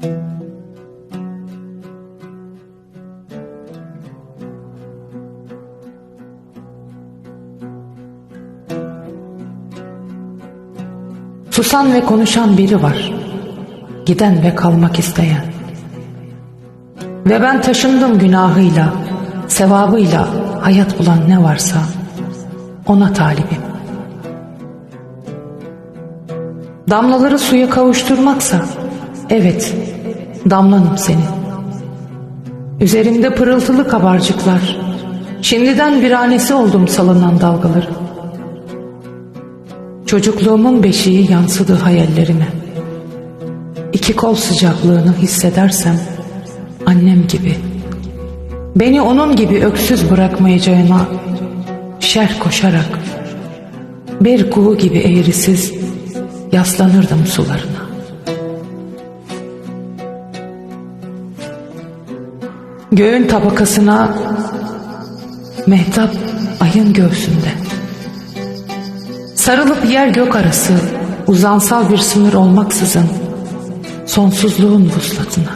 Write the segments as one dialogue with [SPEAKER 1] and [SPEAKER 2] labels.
[SPEAKER 1] Susan ve konuşan biri var. Giden ve kalmak isteyen. Ve ben taşındım günahıyla, sevabıyla hayat bulan ne varsa ona talibim. Damlaları suya kavuşturmaksa evet damlanım senin. Üzerimde pırıltılı kabarcıklar. Şimdiden viranesi oldum salınan dalgaları. Çocukluğumun beşiği yansıdı hayallerime. İki kol sıcaklığını hissedersem annem gibi. Beni onun gibi öksüz bırakmayacağına şer koşarak bir kuğu gibi eğrisiz yaslanırdım sularına. Göğün tabakasına mehtap ayın göğsünde. Sarılıp yer gök arası uzansal bir sınır olmaksızın sonsuzluğun vuslatına.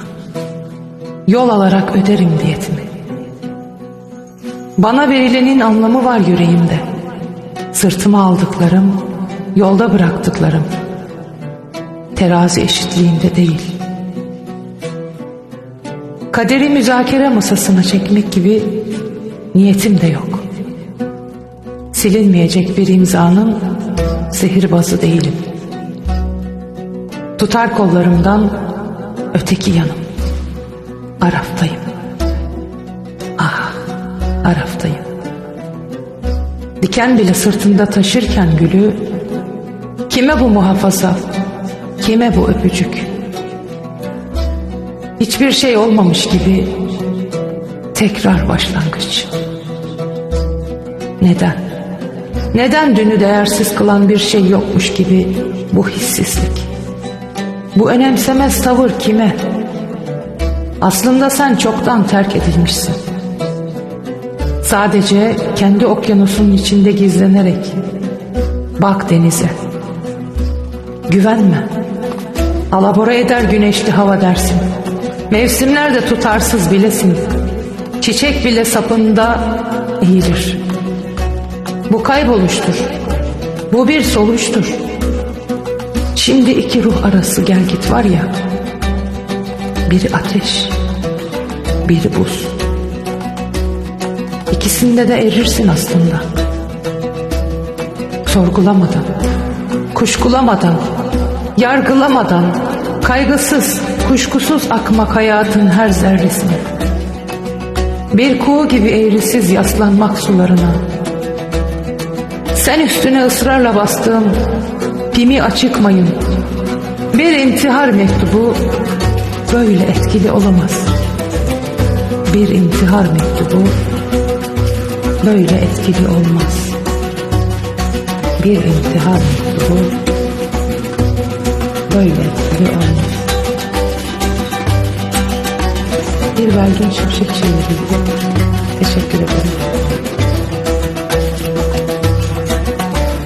[SPEAKER 1] Yol alarak öderim diyetimi. Bana verilenin anlamı var yüreğimde. Sırtıma aldıklarım, yolda bıraktıklarım. Terazi eşitliğinde değil. Kaderi müzakere masasına çekmek gibi niyetim de yok. Silinmeyecek bir imzanın sihirbazı değilim. Tutar kollarımdan öteki yanım. Araftayım. Ah, Araftayım. Diken bile sırtında taşırken gülü, kime bu muhafaza, kime bu öpücük? Hiçbir şey olmamış gibi tekrar başlangıç. Neden? Neden dünü değersiz kılan bir şey yokmuş gibi bu hissizlik? Bu önemsemez tavır kime? Aslında sen çoktan terk edilmişsin. Sadece kendi okyanusunun içinde gizlenerek bak denize. Güvenme. Alabora eder güneşli hava dersin. Mevsimler de tutarsız bilesin. Çiçek bile sapında eğilir. Bu kayboluştur. Bu bir soluştur. Şimdi iki ruh arası gel git var ya. Biri ateş, biri buz. İkisinde de erirsin aslında. Sorgulamadan, kuşkulamadan, yargılamadan, kaygısız, kuşkusuz akmak hayatın her zerresine. Bir kuğu gibi eğrisiz yaslanmak sularına. Sen üstüne ısrarla bastığım pimi açık mayın. Bir intihar mektubu böyle etkili olamaz. Bir intihar mektubu böyle etkili olmaz. Bir intihar mektubu böyle etkili olmaz. Bir belgin şimşek çevirdi. Teşekkür ederim.